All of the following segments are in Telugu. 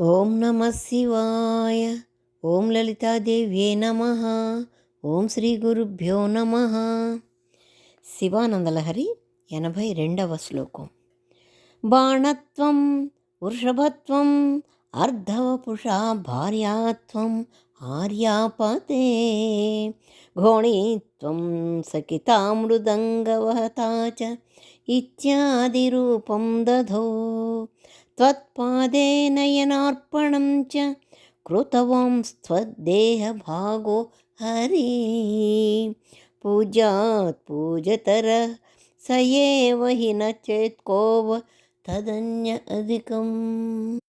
ఓం నమ శివాయ. ఓం లలితాదేవ్యే నమ. ఓం శ్రీ గురుభ్యో నమ. శివానందలహరి ఎనభై రెండవ శ్లోకం. బాణత్వం వృషభత్వం అర్ధవపుషా భార్యాత్వం ఆర్యాపతే. ఘోణీత్వం సకితామృదంగవహతా చ. ఇత్యాది రూపం దధో. त्वत्पादे नयनार्पणं च कृतवांस्त्वद्देहभागो हरि पूजात् पूजतर स एव हि न चेत् कोव తదన్య అధికం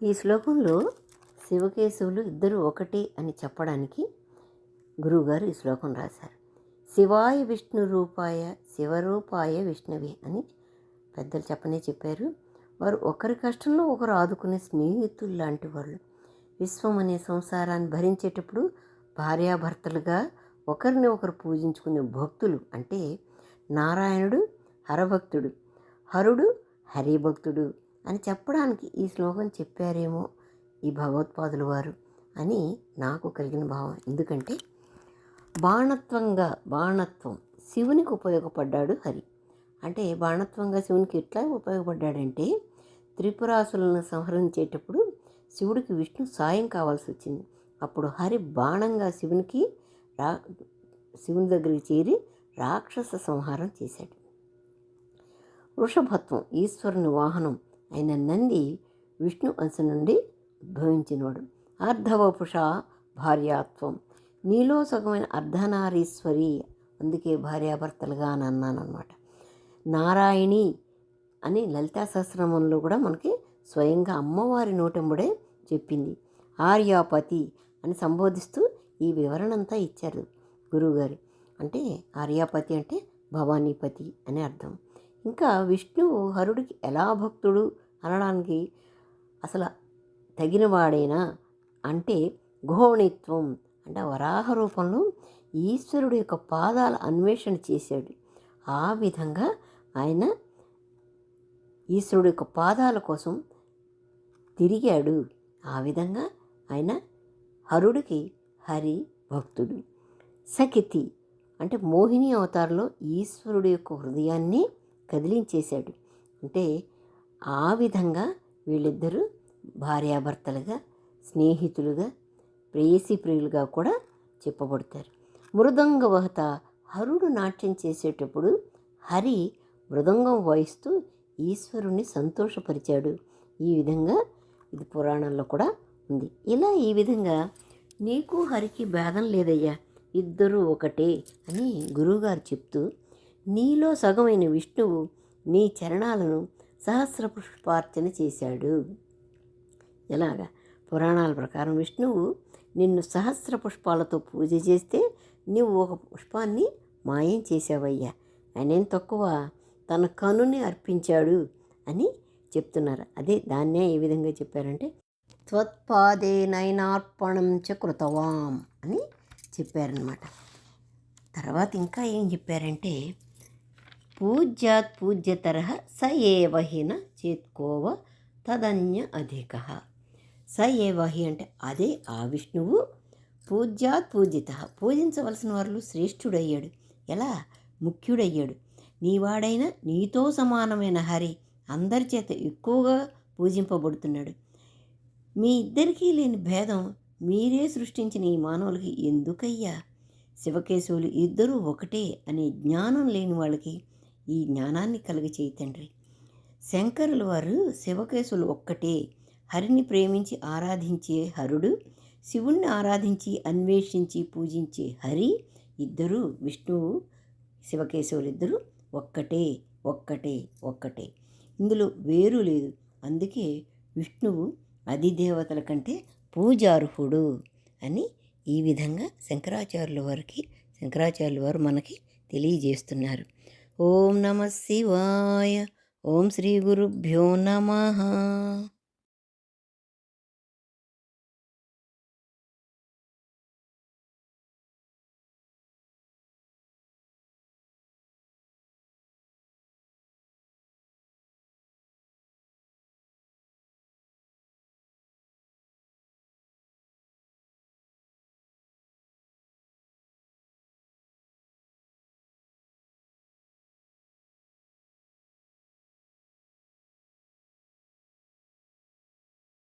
ఈ శ్లోకంలో శివకేశవులు ఇద్దరు ఒకటి అని చెప్పడానికి గురువుగారు ఈ శ్లోకం రాశారు శివాయ విష్ణు రూపాయ శివరూపాయ విష్ణువే అని పెద్దలు చెప్పనే చెప్పారు వారు ఒకరి కష్టంలో ఒకరు ఆదుకునే స్నేహితులు లాంటి వాళ్ళు. విశ్వం అనే సంసారాన్ని భరించేటప్పుడు భార్యాభర్తలుగా ఒకరిని ఒకరు పూజించుకునే భక్తులు అంటే నారాయణుడు హరభక్తుడు హరుడు హరిభక్తుడు అని చెప్పడానికి ఈ శ్లోకం చెప్పారేమో ఈ భగవత్పాదులు వారు అని నాకు కలిగిన భావం. ఎందుకంటే బాణత్వంగా బాణత్వం శివునికి ఉపయోగపడ్డాడు హరి. అంటే బాణత్వంగా శివునికి ఎట్లా ఉపయోగపడ్డాడంటే త్రిపురాసులను సంహరించేటప్పుడు శివుడికి విష్ణు సాయం కావాల్సి వచ్చింది. అప్పుడు హరి బాణంగా శివునికి రా శివుని దగ్గరికి చేరి రాక్షస సంహారం చేశాడు. వృషభత్వం ఈశ్వరుని వాహనం అయిన నంది విష్ణు అంశ నుండి ఉద్భవించినవాడు. అర్ధవపుష భార్యాత్వం. నీలో సగమైన అర్ధనారీశ్వరి అందుకే భార్యాభర్తలుగా అని అన్నాను అనమాట నారాయణి అని లలితా సహస్రమంలో కూడా మనకి స్వయంగా అమ్మవారి నోటెంబడే చెప్పింది. ఆర్యాపతి అని సంబోధిస్తూ ఈ వివరణ అంతా ఇచ్చారు గురువుగారు. అంటే ఆర్యాపతి అంటే భవానీపతి అని అర్థం. ఇంకా విష్ణువు హరుడికి ఎలా భక్తుడు అనడానికి అసలు తగినవాడేనా అంటే ఘోణిత్వం అంటే వరాహ రూపంలో ఈశ్వరుడు యొక్క పాదాల అన్వేషణ చేశాడు. ఆ విధంగా ఆయన ఈశ్వరుడు యొక్క పాదాల కోసం తిరిగాడు. ఆ విధంగా ఆయన హరుడికి హరి భక్తుడు. సకితి అంటే మోహిని అవతారంలో ఈశ్వరుడు యొక్క హృదయాన్ని కదిలించేశాడు. అంటే ఆ విధంగా వీళ్ళిద్దరూ భార్యాభర్తలుగా స్నేహితులుగా ప్రేయసి ప్రియులుగా కూడా చెప్పబడతారు. మృదంగ వహత హరుడు నాట్యం చేసేటప్పుడు హరి మృదంగం వాయిస్తూ ఈశ్వరుణ్ణి సంతోషపరిచాడు. ఈ విధంగా ఇది పురాణంలో కూడా ఉంది. ఇలా ఈ విధంగా నీకు హరికి భేదం లేదయ్యా ఇద్దరూ ఒకటే అని గురువుగారు చెప్తూ నీలో సగమైన విష్ణువు నీ చరణాలను సహస్ర పుష్పార్చన చేశాడు. ఎలాగా? పురాణాల ప్రకారం విష్ణువు నిన్ను సహస్ర పుష్పాలతో పూజ చేస్తే నువ్వు ఒక పుష్పాన్ని మాయం చేసావయ్యా అనేం తక్కువ? తన కనుని అర్పించాడు అని చెప్తున్నారు. అదే దాన్నే ఏ విధంగా చెప్పారంటే త్వత్పాదే నయనార్పణం చ కృతవాం అని చెప్పారనమాట తర్వాత ఇంకా ఏం చెప్పారంటే పూజ్యాత్ పూజ్యతర స ఏవహిన చేత్కోవ తదన్య అధిక స ఏవహి అంటే అదే ఆ విష్ణువు పూజ్యాత్ పూజిత పూజించవలసిన వారు శ్రేష్ఠుడయ్యాడు. ఎలా? ముఖ్యుడయ్యాడు. నీవాడైన నీతో సమానమైన హరి అందరి చేత ఎక్కువగా పూజింపబడుతున్నాడు. మీ ఇద్దరికీ లేని భేదం మీరే సృష్టించిన ఈ మానవులకి ఎందుకయ్యా? శివకేశవులు ఇద్దరూ ఒకటే అనే జ్ఞానం లేని వాళ్ళకి ఈ జ్ఞానాన్ని కలిగచేయి తండ్రి. శంకరుల వారు శివకేశవులు ఒక్కటే. హరిని ప్రేమించి ఆరాధించే హరుడు శివుణ్ణి ఆరాధించి అన్వేషించి పూజించే హరి ఇద్దరు విష్ణువు శివకేశవులిద్దరూ ఒక్కటే ఒక్కటే ఒక్కటే. ఇందులో వేరు లేదు. అందుకే విష్ణువు అధిదేవతల కంటే పూజార్హుడు అని ఈ విధంగా శంకరాచార్యుల వారికి శంకరాచార్యుల వారు మనకి తెలియజేస్తున్నారు. ఓం నమ శివాయ. ఓం శ్రీ గురుభ్యో నమ.